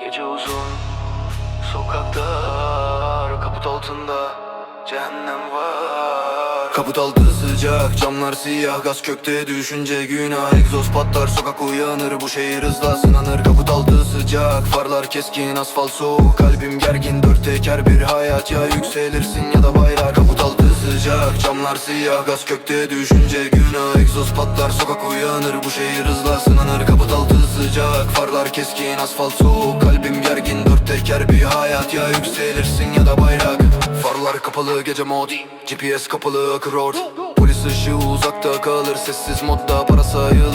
Gece uzun Sokaklar Kaput altında Cehennem var. Kaput altı sıcak Camlar siyah Gaz kökte düşünce günah. Egzoz patlar Sokak uyanır Bu şehir hızla sınanır. Kaput altı sıcak Farlar keskin Asfalt soğuk Kalbim gergin. Dört teker bir hayat Ya yükselirsin ya da bayrak Kaput altı sıcak Camlar siyah Gaz kökte düşünce günah. Egzoz patlar Sokak uyanır Bu şehir hızla sınanır. Kaput altı sıcak Farlar keskin Asfalt soğuk. Kalbim gergin Dört teker bir hayat. Ya yükselirsin ya da bayrak. Farlar kapalı gece mod GPS kapalı akır Polis ışığı uzakta kalır Sessiz modda para sayılır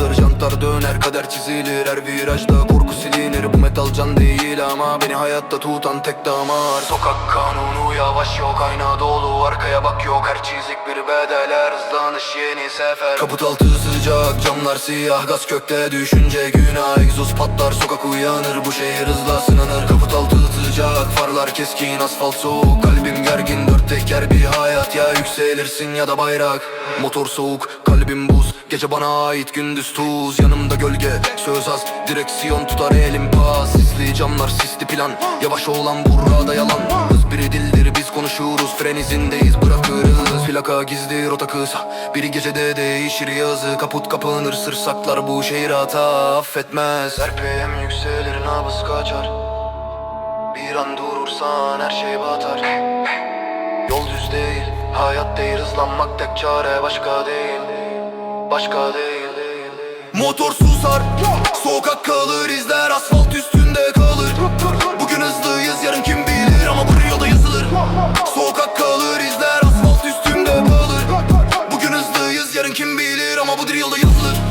kader çizilir Her virajda korku silinir. Bu metal can değil ama Beni hayatta tutan tek damar. Sokak kanunu yavaş yok Ayna dolu arkaya bak yok. Her çizik bir bedel her hızlanış yeni sefer. Kaput altı sıcak camlar siyah Gaz kökte düşünce günah Egzoz patlar sokak uyanır Bu şehir hızla sınanır. Kaput altı sıcak farlar keskin Asfalt soğuk. Kalbim gergin Dört teker bir hayat. Ya yükselirsin ya da bayrak. Motor soğuk kalbim buz. Gece bana ait gündüz tuz. Yanımda gölge söz az. Direksiyon tutar elim pas. Sisli camlar sisli plan. Yavaş olan burada yalan. Hız biri dildir biz konuşuruz. Fren izindeyiz Plaka gizli rota kısa Bir gecede değişir yazı. Kaput kapanır sır saklar. Bu şehir hata affetmez. RPM yükselir nabız kaçar. Bir an durursan her şey batar. Yol düz değil Hayat değil. Hızlanmak tek çare Başka değil. Başka değil. Motor susar Sokak kalır. İzler Asfalt üstünde Bu yolda yazılır